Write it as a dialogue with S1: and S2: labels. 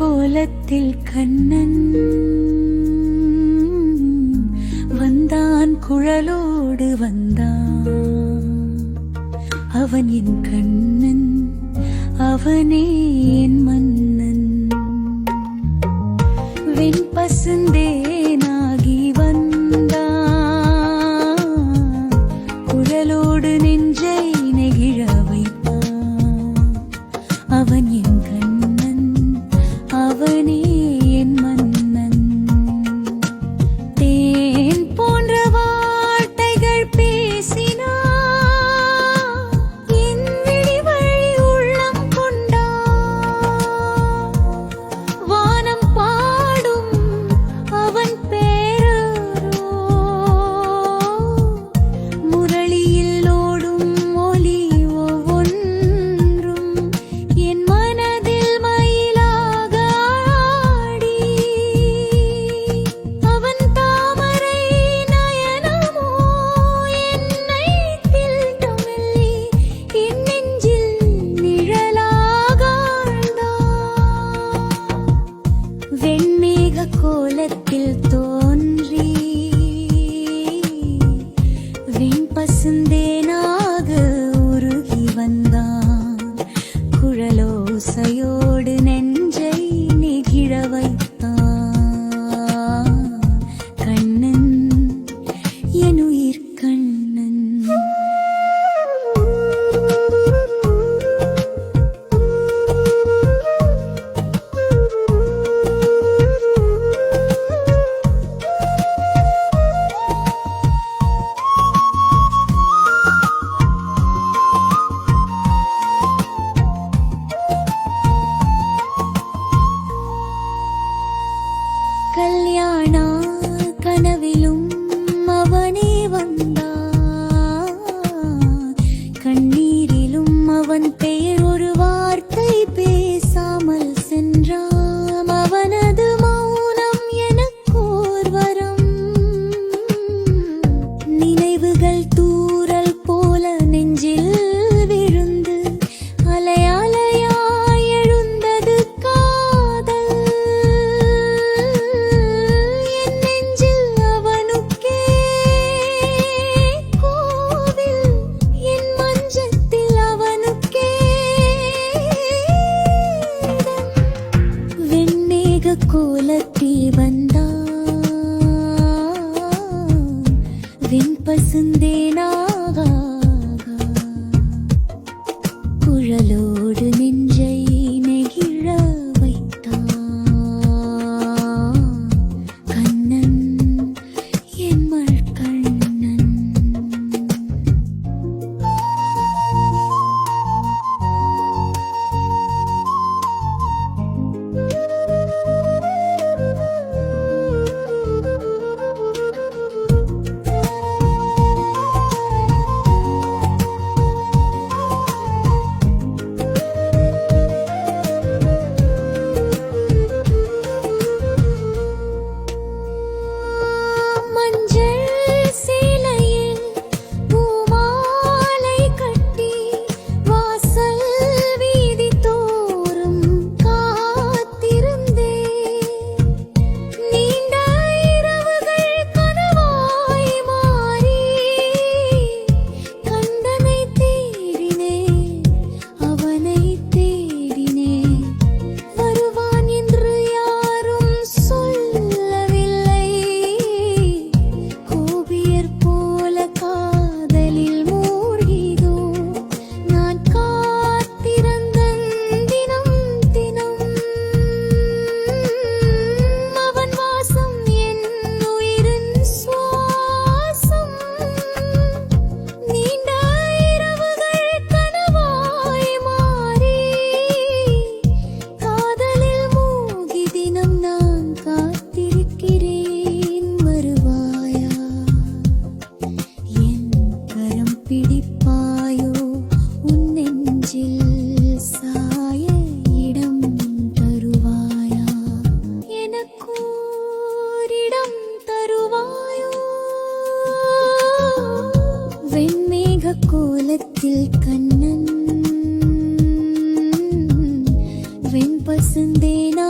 S1: கோலத்தில் கண்ணன் வந்தான் குழலோடு வந்தான். அவன் என் கண்ணன் அவனே என் மன்னன். வெண் பசுந்தேனாகி வந்தான் குழலோடு நெஞ்சை நெகிழ அவன் என் கல்யாணா கனவிலும் அவனே வந்தா. கண்ணீரிலும் அவன் பெயர் ஒரு வார்த்தை பேசாமல் சென்றான் அவனது மௌனம் எனக்கோர் வரம். நினைவுகள் திருக்கோலத்தீ வந்தா விண் பசுந்தே காலத்தில் கண்ணன் வெண் பசுந்தேனா